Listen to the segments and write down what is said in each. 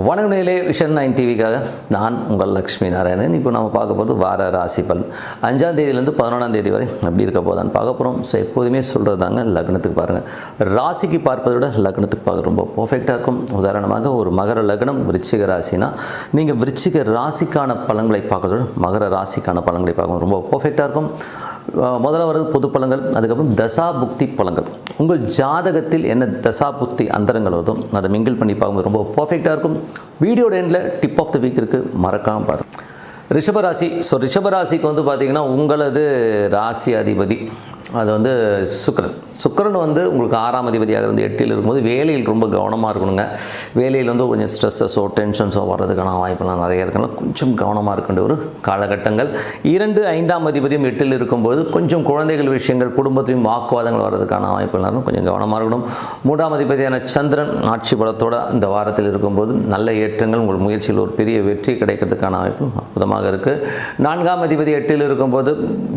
வணக்கம் நேயர்களே vision nine டிவிக்காக நான் உங்கள் லக்ஷ்மி நாராயணன். இப்போ நம்ம பார்க்க போகிறது வார ராசி பலன் அஞ்சாம் தேதியிலேருந்து பதினொன்றாம் தேதி வரை எப்படி இருக்க போதான்னு பார்க்க போகிறோம் ஸோ எப்போதுமே சொல்கிறது தாங்க லக்னத்துக்கு பாருங்கள் ராசிக்கு பார்ப்பதை விட லக்னத்துக்கு பார்க்க ரொம்ப பர்ஃபெக்டாக இருக்கும். உதாரணமாக ஒரு மகர லக்னம் விருச்சிக ராசினா நீங்கள் விருச்சிக ராசிக்கான பலன்களை பார்க்கறதோட மகர ராசிக்கான பலன்களை பார்க்கணும் ரொம்ப பர்ஃபெக்டாக இருக்கும். முதல்ல வருது பொது பலன்கள் அதுக்கப்புறம் தசா புக்தி பலன்கள் உங்கள் ஜாதகத்தில் என்ன தசா புக்தி அந்தரங்கள் வருதோ அதை மிங்கிள் பண்ணி பார்க்கும்போது ரொம்ப பர்ஃபெக்டாக இருக்கும். வீடியோட எண்டில் டிப் ஆஃப் த வீக் இருக்குது மறக்காமல் பாருங்கள் ரிஷபராசி ஸோ ரிஷபராசிக்கு வந்து பார்த்திங்கன்னா உங்களது ராசி அதிபதி. அது வந்து சுக்கரன். சுக்கரன் வந்து உங்களுக்கு ஆறாம் அதிபதியாக இருந்து எட்டில் இருக்கும்போது வேலையில் ரொம்ப கவனமாக இருக்கணுங்க. வேலையில் வந்து கொஞ்சம் ஸ்ட்ரெஸ்ஸஸோ டென்ஷன்ஸோ வர்றதுக்கான வாய்ப்பெல்லாம் நிறைய இருக்கணும் கொஞ்சம் கவனமாக இருக்கின்ற ஒரு காலகட்டங்கள். இரண்டு ஐந்தாம் அதிபதியும் எட்டில் இருக்கும்போது கொஞ்சம் குழந்தைகள் விஷயங்கள் குடும்பத்திலையும் வாக்குவாதங்கள் வர்றதுக்கான வாய்ப்பெல்லாம் கொஞ்சம் கவனமாக இருக்கணும். மூன்றாம் அதிபதியான சந்திரன் ஆட்சி பலத்தோடு இந்த வாரத்தில் இருக்கும்போது நல்ல ஏற்றங்கள் உங்கள் முயற்சியில் ஒரு பெரிய வெற்றி கிடைக்கிறதுக்கான வாய்ப்பு அற்புதமாக இருக்குது நான்காம் அதிபதி எட்டில் இருக்கும்போது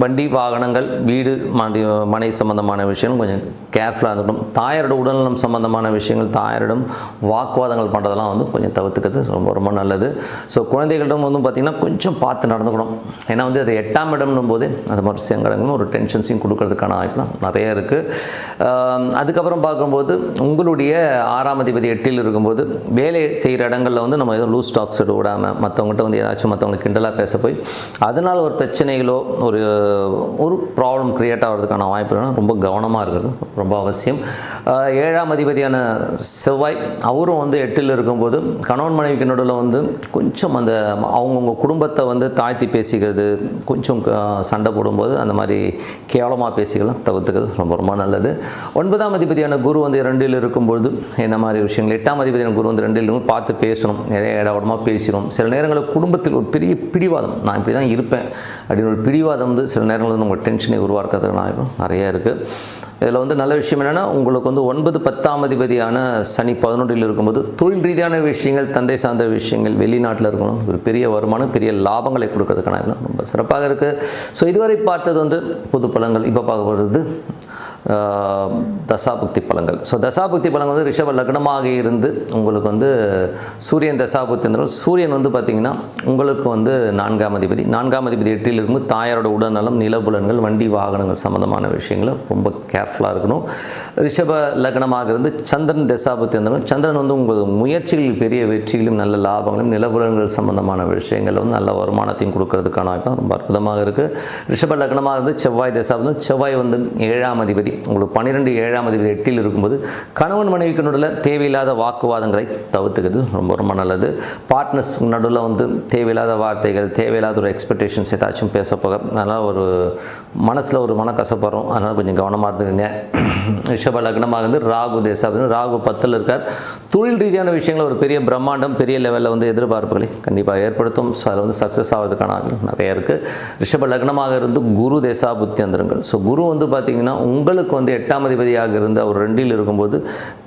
வண்டி வாகனங்கள் வீடு மாண்டி மனை சம்பந்தமான விஷயங்கள் கொஞ்சம் கேர்ஃபுல்லாக இருக்கணும். தாயாரோட உடல்நலம் சம்பந்தமான விஷயங்கள் தாயாரிடம் வாக்குவாதங்கள் பண்ணுறதெல்லாம் வந்து கொஞ்சம் தவிர்த்துக்கிறது ரொம்ப ரொம்ப நல்லது. ஸோ குழந்தைகளிடம் வந்து பார்த்திங்கன்னா கொஞ்சம் பார்த்து நடந்துக்கணும். ஏன்னா வந்து அது எட்டாம் இடம்னும் போது அது மாதிரி சங்கடங்களும் ஒரு டென்ஷன்ஸையும் கொடுக்கறதுக்கான வாய்ப்புலாம் நிறைய இருக்குது அதுக்கப்புறம் பார்க்கும்போது உங்களுடைய ஆறாம் அதிபதி எட்டில் இருக்கும்போது வேலை செய்கிற இடங்களில் வந்து நம்ம எதுவும் லூஸ் ஸ்டாக்ஸ் விடாமல் மற்றவங்ககிட்ட வந்து ஏதாச்சும் மற்றவங்களுக்கு கிண்டலாக பேச போய் அதனால் ஒரு பிரச்சனைகளோ ஒரு ஒரு ப்ராப்ளம் க்ரியேட் ஆகிறதுக்கான வரதுக்கான வாய்ப்புகள் ரொம்ப கவனமாக இருக்கிறது ரொம்ப அவசியம். ஏழாம் அதிபதியான செவ்வாய் அவரும் வந்து எட்டில் இருக்கும்போது கணவன் மனைவிக்கு நடுவில் வந்து கொஞ்சம் அந்த அவங்கவுங்க குடும்பத்தை வந்து தாழ்த்தி பேசிக்கிறது கொஞ்சம் சண்டை போடும்போது அந்த மாதிரி கேவலமாக பேசிக்கலாம் தவிர்த்துக்கிறது ரொம்ப ரொம்ப நல்லது. ஒன்பதாம் அதிபதியான குரு வந்து இரண்டில் இருக்கும்பொழுது என்ன மாதிரி விஷயங்கள்? எட்டாம் அதிபதியான குரு வந்து ரெண்டில் இருக்கும் பார்த்து பேசணும் நிறைய இடவடமாக பேசிடும் சில நேரங்களில் குடும்பத்தில் ஒரு பெரிய பிடிவாதம் நான் இப்படி தான் இருப்பேன் அப்படின்னு ஒரு பிடிவாதம் வந்து சில நேரங்களில் நம்ம டென்ஷனை உருவாக்குறதுக்கு நிறைய இருக்குது இதில் வந்து நல்ல விஷயம் என்னென்னா உங்களுக்கு வந்து ஒன்பது பத்தாம் அதிபதியான சனி பதினொன்றில் இருக்கும்போது தொழில் ரீதியான விஷயங்கள் தந்தை சார்ந்த விஷயங்கள் வெளிநாட்டில் இருக்கணும். ஒரு பெரிய வருமானம் பெரிய லாபங்களை கொடுக்கறதுக்கான ரொம்ப சிறப்பாக இருக்குது ஸோ இதுவரை பார்த்தது வந்து பொது பலங்கள் இப்போ பார்க்க போகிறது தசாபக்தி பலங்கள் ஸோ தசாபக்தி பலங்கள் வந்து ரிஷப லக்னமாக இருந்து உங்களுக்கு வந்து சூரியன் தசாபக்தி இருந்தாலும் சூரியன் வந்து பார்த்திங்கன்னா உங்களுக்கு வந்து நான்காம் அதிபதி. நான்காம் அதிபதி எட்டில் இருக்கும்போது தாயாரோட உடல்நலம் நிலபுலன்கள் வண்டி வாகனங்கள் சம்மந்தமான விஷயங்களை ரொம்ப கேர்ஃபுல்லாக இருக்கணும். ரிஷப லக்னமாக இருந்து சந்திரன் தசாபக்தி இருந்தாலும் சந்திரன் வந்து உங்கள் முயற்சிகளில் பெரிய வெற்றிகளும் நல்ல லாபங்களும் நிலபுலன்கள் சம்மந்தமான விஷயங்கள் வந்து நல்ல வருமானத்தையும் கொடுக்கறதுக்கான வாய்ப்பு ரொம்ப அற்புதமாக இருக்குது ரிஷப லக்னமாக இருந்து செவ்வாய் தசாபதம் செவ்வாய் வந்து ஏழாம் அதிபதி. உங்களுக்கு பன்னிரெண்டு ஏழாம் அதிபதி எட்டில் இருக்கும்போது கணவன் மனைவிக்கு நடுவில் தேவையில்லாத வாக்குவாதங்களை தவிர்த்துக்கிறது. ரொம்ப ரொம்ப நல்லது. பார்ட்னர்ஸ் நடுவில் வந்து தேவையில்லாத வார்த்தைகள் தேவையில்லாத ஒரு எக்ஸ்பெக்டேஷன்ஸ் ஏதாச்சும் பேச போக அதனால் ஒரு மனசில் ஒரு மனக்கசப்பு அதனால் கொஞ்சம் கவனமாக இருந்துங்க ரிஷப லக்னமாக இருந்து ராகு தேசாபதி. ராகு பத்தில் இருக்கார். தொழில் ரீதியான விஷயங்கள் ஒரு பெரிய பிரம்மாண்டம் பெரிய லெவலில் வந்து எதிர்பார்ப்புகளை கண்டிப்பாக ஏற்படுத்தும். ஸோ அதில் வந்து சக்ஸஸ் ஆகிறதுக்கான நிறைய இருக்குது ரிஷப லக்னமாக இருந்து குரு தேசா புத்தி புத்தியந்திரங்கள் ஸோ குரு வந்து பார்த்திங்கன்னா உங்களுக்கு வந்து எட்டாம் அதிபதியாக இருந்து அவர் ரெண்டில் இருக்கும்போது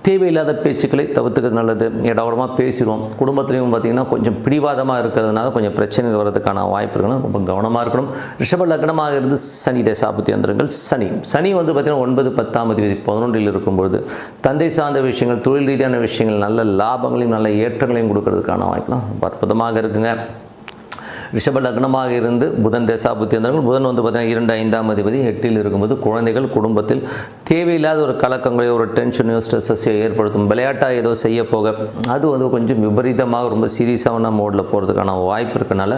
தேவையில்லாத பேச்சுக்களை தவிர்த்துக்கிறது நல்லது. இடவடமாக பேசிடுவோம் குடும்பத்துலேயும் பார்த்திங்கன்னா கொஞ்சம் பிடிவாதமாக இருக்கிறதுனால கொஞ்சம் பிரச்சனைகள் வர்றதுக்கான வாய்ப்பு இருக்குன்னா ரொம்ப கவனமாக இருக்கணும். ரிஷப லக்னமாக இருந்து சனி தேசாபுத்தி அந்தரங்கள் சனி. சனி வந்து பார்த்திங்கன்னா ஒன்பது பத்தாம் அதிபதி பதினொன்றில் இருக்கும்பொழுது தந்தை சார்ந்த விஷயங்கள் தொழில் ரீதியான விஷயங்கள் நல்ல லாபங்களையும் நல்ல ஏற்றங்களையும் கொடுக்கறதுக்கான வாய்ப்புலாம் அற்புதமாக இருக்குங்க. ரிஷப லக்னமாக இருந்து புதன் தேசாபுத்தி இருந்தார்கள் புதன் வந்து பார்த்தீங்கன்னா இரண்டு ஐந்தாம் அதிபதி எட்டில் இருக்கும்போது குழந்தைகள் குடும்பத்தில் தேவையில்லாத ஒரு கலக்கங்களையோ ஒரு டென்ஷனையோ ஸ்ட்ரெஸ்ஸையோ ஏற்படுத்தும் விளையாட்டாக ஏதோ செய்ய போக அது வந்து கொஞ்சம் விபரீதமாக ரொம்ப சீரியஸான மோடில் போகிறதுக்கான வாய்ப்பு இருக்கனால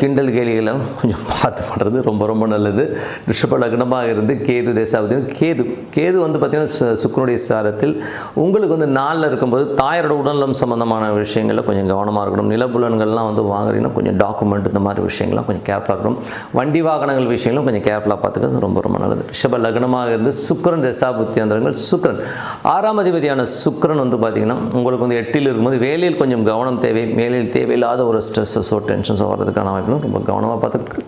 கிண்டல் கேலிகளை கொஞ்சம் பார்த்து பண்ணுறது ரொம்ப ரொம்ப நல்லது. ரிஷப லக்னமாக இருந்து கேது தேசாபதி கேது கேது வந்து பார்த்திங்கன்னா சுக்கரனுடைய சாரத்தில் உங்களுக்கு வந்து நாளில் இருக்கும்போது தாயாரோட உடல்நலம் சம்மந்தமான விஷயங்களில் கொஞ்சம் கவனமாக இருக்கணும். நிலப்புலன்கள்லாம் வந்து வாங்குறீங்கன்னா கொஞ்சம் டாக்குமெண்ட் இந்த மாதிரி விஷயங்கள்லாம் கொஞ்சம் கேர்ஃபுல்லாக இருக்கணும். வண்டி வாகனங்கள் விஷயங்களும் கொஞ்சம் கேர்ஃபுல்லாக பார்த்துக்கிறது ரொம்ப ரொம்ப நல்லது. ரிஷப லக்னமாக இருந்து சுக்கரன் தசாபுத்தி அந்தரங்கள் ஆறாம் அதிபதியான சுக்கரன் வந்து பார்த்திங்கன்னா உங்களுக்கு வந்து எட்டில் இருக்கும்போது வேலையில் கொஞ்சம் கவனம் தேவை வேலையில் தேவையில்லாத ஒரு ஸ்ட்ரெஸ்ஸஸோ டென்ஷன்ஸோ வர்றதுக்கான வாய்ப்புகளும் ரொம்ப கவனமாக பார்த்துக்கு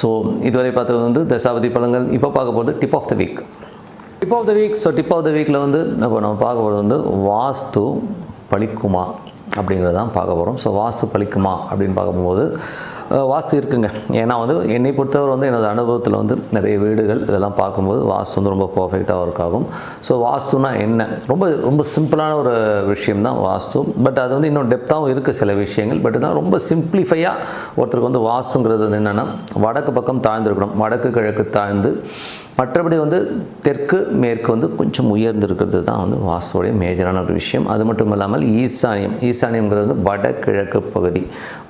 ஸோ இதுவரை பார்த்தது வந்து தசாபதி பழங்கள் இப்போ பார்க்க போகிறது tip of the week tip of the week so tip of the வீக்கில் வந்து இப்போ நம்ம பார்க்க போகிறது வந்து வாஸ்து பழிக்குமா? அப்படிங்கிறது தான் பார்க்க போகிறோம் ஸோ வாஸ்து பழிக்குமா அப்படின்னு பார்க்கும்போது வாஸ்து இருக்குங்க. ஏன்னா வந்து என்னை பொறுத்தவரை வந்து எனது அனுபவத்தில் வந்து நிறைய வீடுகள் இதெல்லாம் பார்க்கும்போது வாஸ்து வந்து ரொம்ப பர்ஃபெக்டாக ஒர்க் ஆகும். ஸோ வாஸ்துனா என்ன? ரொம்ப ரொம்ப சிம்பிளான ஒரு விஷயம் தான் வாஸ்து. பட் அது வந்து இன்னும் டெப்த்தாகவும் இருக்குது சில விஷயங்கள். பட் தான் ரொம்ப சிம்பிளிஃபையாக ஒருத்தருக்கு வந்து வாஸ்துங்கிறது வந்து என்னென்னா வடக்கு பக்கம் தாழ்ந்துருக்கணும். வடக்கு கிழக்கு தாழ்ந்து மற்றபடி வந்து தெற்கு மேற்கு வந்து கொஞ்சம் உயர்ந்திருக்கிறது தான் வந்து வாஸ்துவோடைய மேஜரான ஒரு விஷயம். அது மட்டும் இல்லாமல் ஈசானியம். ஈசானியம்ங்கிறது வந்து வடகிழக்கு பகுதி.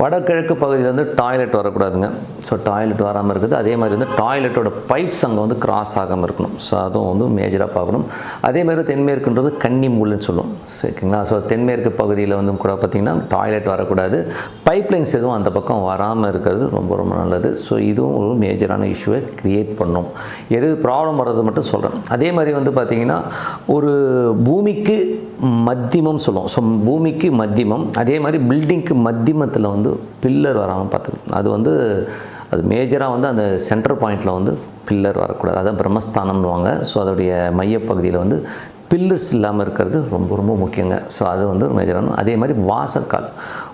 வடகிழக்கு பகுதியில் வந்து டாய்லெட் வரக்கூடாதுங்க. ஸோ டாய்லெட் வராமல் இருக்குது. அதே மாதிரி வந்து டாய்லெட்டோட பைப்ஸ் அங்கே வந்து கிராஸ் ஆகாமல் இருக்கணும். ஸோ அதுவும் வந்து மேஜராக பார்க்கணும். அதே மாதிரி தென்மேற்குன்றது கன்னி மூலன்னு சொல்லுவோம். சரிங்களா? ஸோ தென்மேற்கு பகுதியில் வந்து கூட பார்த்திங்கன்னா டாய்லெட் வரக்கூடாது. பைப்லைன்ஸ் எதுவும் அந்த பக்கம் வராமல் இருக்கிறது ரொம்ப ரொம்ப நல்லது. ஸோ இதுவும் ஒரு மேஜரான இஷ்யூவை க்ரியேட் பண்ணும். எது ப்ராப்ளம் வர்றது மட்டும் சொல்கிறேன் அதே மாதிரி வந்து பார்த்திங்கன்னா ஒரு பூமிக்கு மத்தியமம் சொல்லுவோம். ஸோ பூமிக்கு மத்தியமம் அதே மாதிரி பில்டிங்க்கு மத்தியமத்தில் வந்து பில்லர் வராமல் பார்த்துக்கணும். அது வந்து அது மேஜராக வந்து அந்த சென்டர் பாயிண்டில் வந்து பில்லர் வரக்கூடாது. அதான் பிரம்மஸ்தானம்னுவாங்க ஸோ அதோடைய மையப்பகுதியில் வந்து பில்லர்ஸ் இல்லாமல் இருக்கிறது ரொம்ப ரொம்ப முக்கியங்க. ஸோ அது வந்து மேஜரான அதே மாதிரி வாசக்கால்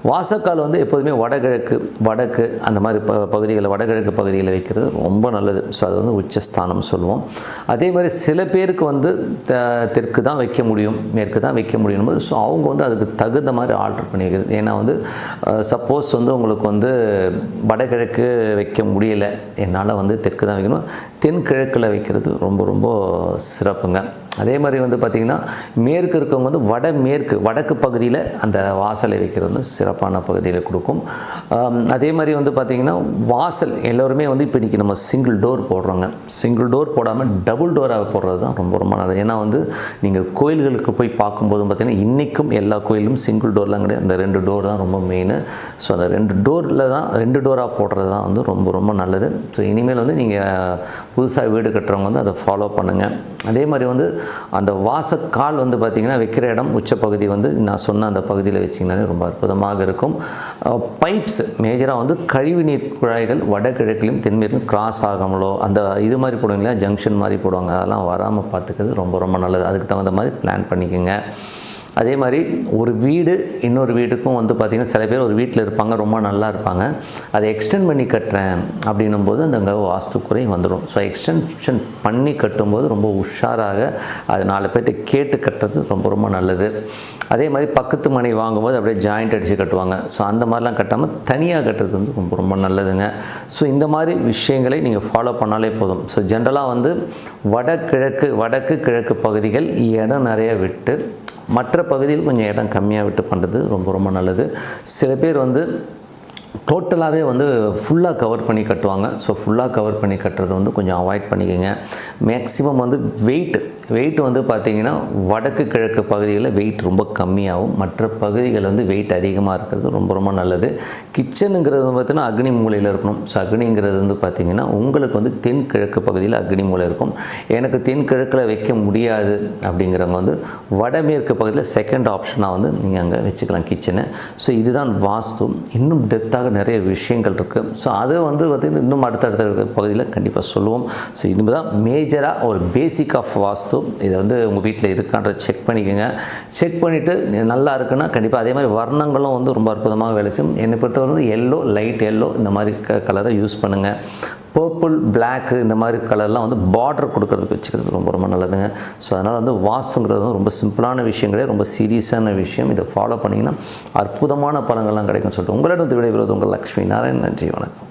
வாசக்கால் வந்து எப்போதுமே வடகிழக்கு வடக்கு அந்த மாதிரி ப பகுதிகளில் வடகிழக்கு பகுதியில் வைக்கிறது ரொம்ப நல்லது. ஸோ அது வந்து உச்சஸ்தானம் சொல்லுவோம். அதே மாதிரி சில பேருக்கு வந்து த- தெற்கு தான் வைக்க முடியும் மேற்கு தான் வைக்க முடியும் போது ஸோ அவங்க வந்து அதுக்கு தகுந்த மாதிரி ஆல்டர் பண்ணி வைக்கிறது. ஏன்னா வந்து சப்போஸ் வந்து உங்களுக்கு வந்து வடகிழக்கு வைக்க முடியலை என்னால் வந்து தெற்கு தான் வைக்கணும். தென்கிழக்கில் வைக்கிறது ரொம்ப ரொம்ப சிறப்புங்க. அதே மாதிரி வந்து பார்த்திங்கன்னா மேற்கு இருக்கவங்க வந்து வட மேற்கு வடக்கு பகுதியில் அந்த வாசலை வைக்கிறது வந்து சிறப்பான பகுதியில் கொடுக்கும். அதே மாதிரி வந்து பார்த்திங்கன்னா வாசல் எல்லோருமே வந்து இப்போ இன்றைக்கி நம்ம சிங்கிள் டோர் போடுறோங்க. சிங்கிள் டோர் போடாமல் டபுள் டோராக போடுறது தான் ரொம்ப ரொம்ப நல்லது. ஏன்னா வந்து நீங்கள் கோயில்களுக்கு போய் பார்க்கும்போதும் பார்த்திங்கன்னா இன்றைக்கும் எல்லா கோயிலும் சிங்கிள் டோர்லாம் கிடையாது. அந்த ரெண்டு டோர் தான் ரொம்ப மெயின் ஸோ அந்த ரெண்டு டோரில் தான் ரெண்டு டோராக போடுறது தான் வந்து ரொம்ப ரொம்ப நல்லது. ஸோ இனிமேல் வந்து நீங்கள் புதுசாக வீடு கட்டுறவங்க வந்து அதை ஃபாலோ பண்ணுங்கள் அதே மாதிரி வந்து அந்த வாசக்கால் வந்து பார்த்திங்கன்னா வைக்கிற இடம் உச்சப்பகுதி வந்து நான் சொன்ன அந்த பகுதியில் வச்சிங்கனாலே ரொம்ப அற்புதமாக இருக்கும். பைப்ஸ் மேஜராக வந்து கழிவுநீர் குழாய்கள் வடகிழக்கிலும் தென்மேற்கும் கிராஸ் ஆகாமலோ அந்த இது மாதிரி போடுவீங்களா? ஜங்ஷன் மாதிரி போடுவாங்க. அதெல்லாம் வராமல் பார்த்துக்கிறது ரொம்ப ரொம்ப நல்லது. அதுக்கு தகுந்த மாதிரி பிளான் பண்ணிக்கோங்க. அதே மாதிரி ஒரு வீடு இன்னொரு வீட்டுக்கும் வந்து பார்த்திங்கன்னா சில பேர் ஒரு வீட்டில் இருப்பாங்க ரொம்ப நல்லா இருப்பாங்க. அதை எக்ஸ்டெண்ட் பண்ணி கட்டுறேன் அப்படின்னும் போது அந்த அங்கே வாஸ்துக்குறை வந்துடும் ஸோ எக்ஸ்டென்ஷன் பண்ணி கட்டும்போது ரொம்ப உஷாராக அது நாலு பேர்ட்ட கேட்டு கட்டுறது ரொம்ப ரொம்ப நல்லது. அதே மாதிரி பக்கத்து மனை வாங்கும்போது அப்படியே ஜாயிண்ட் அடித்து கட்டுவாங்க. ஸோ அந்த மாதிரிலாம் கட்டாமல் தனியாக கட்டுறது வந்து ரொம்ப ரொம்ப நல்லதுங்க. ஸோ இந்த மாதிரி விஷயங்களை நீங்கள் ஃபாலோ பண்ணாலே போதும். ஸோ ஜென்ரலாக வந்து வடகிழக்கு வடக்கு கிழக்கு பகுதிகள் இடம் நிறைய விட்டு மற்ற பகுதியில் கொஞ்சம் இடம் கம்மியாக விட்டு பண்ணுறது ரொம்ப ரொம்ப நல்லது. சில பேர் வந்து டோட்டலாகவே வந்து ஃபுல்லாக கவர் பண்ணி கட்டுவாங்க. ஸோ ஃபுல்லாக கவர் பண்ணி கட்டுறது வந்து கொஞ்சம் அவாய்ட் பண்ணிக்கோங்க. மேக்ஸிமம் வந்து வெயிட் வெயிட் வந்து பார்த்திங்கன்னா வடக்கு கிழக்கு பகுதிகளில் வெயிட் ரொம்ப கம்மியாகும். மற்ற பகுதிகள் வந்து வெயிட் அதிகமாக இருக்கிறது ரொம்ப ரொம்ப நல்லது. கிச்சனுங்கிறது வந்து பார்த்திங்கன்னா அக்னி மூலையில் இருக்கணும். ஸோ அக்னிங்கிறது வந்து பார்த்திங்கன்னா உங்களுக்கு வந்து தென்கிழக்கு பகுதியில் அக்னி மூலை இருக்கும். எனக்கு தென்கிழக்கில் வைக்க முடியாது அப்படிங்கிறவங்க வந்து வடமேற்கு பகுதியில் செகண்ட் ஆப்ஷனாக வந்து நீங்கள் அங்கே வச்சுக்கலாம் கிச்சனை ஸோ இதுதான் வாஸ்து. இன்னும் டெத்தாக டெப்த்தாக நிறைய விஷயங்கள் இருக்குது ஸோ அது வந்து பார்த்திங்கன்னா இன்னும் அடுத்தடுத்த பகுதியில் கண்டிப்பாக சொல்லுவோம். ஸோ இது தான் மேஜராக ஒரு பேசிக் ஆஃப் வாஸ்து. இதை வந்து உங்கள் வீட்டில் இருக்கான்ற செக் பண்ணிக்கோங்க. செக் பண்ணிவிட்டு நல்லா இருக்குன்னா கண்டிப்பாக அதே மாதிரி வர்ணங்களும் வந்து ரொம்ப அற்புதமாக வேலை செய்யும். என்னை பொறுத்தவரை வந்து எல்லோ லைட் எல்லோ இந்த மாதிரி க கலரை யூஸ் பண்ணுங்கள் பர்பிள் Black இந்த மாதிரி கலர்லாம் வந்து பார்டர் கொடுக்கறதுக்கு வச்சுக்கிறது ரொம்ப ரொம்ப நல்லதுங்க. ஸோ அதனால் வந்து வாசுங்கிறது வந்து ரொம்ப சிம்பிளான விஷயம் கிடையாது. ரொம்ப சீரியஸான விஷயம். இதை ஃபாலோ பண்ணிங்கன்னா அற்புதமான பலங்கள்லாம் கிடைக்கும் சொல்லிட்டு உங்களிடம் விடைபெறுவது உங்கள் லக்ஷ்மி நாராயண் நன்றி வணக்கம்.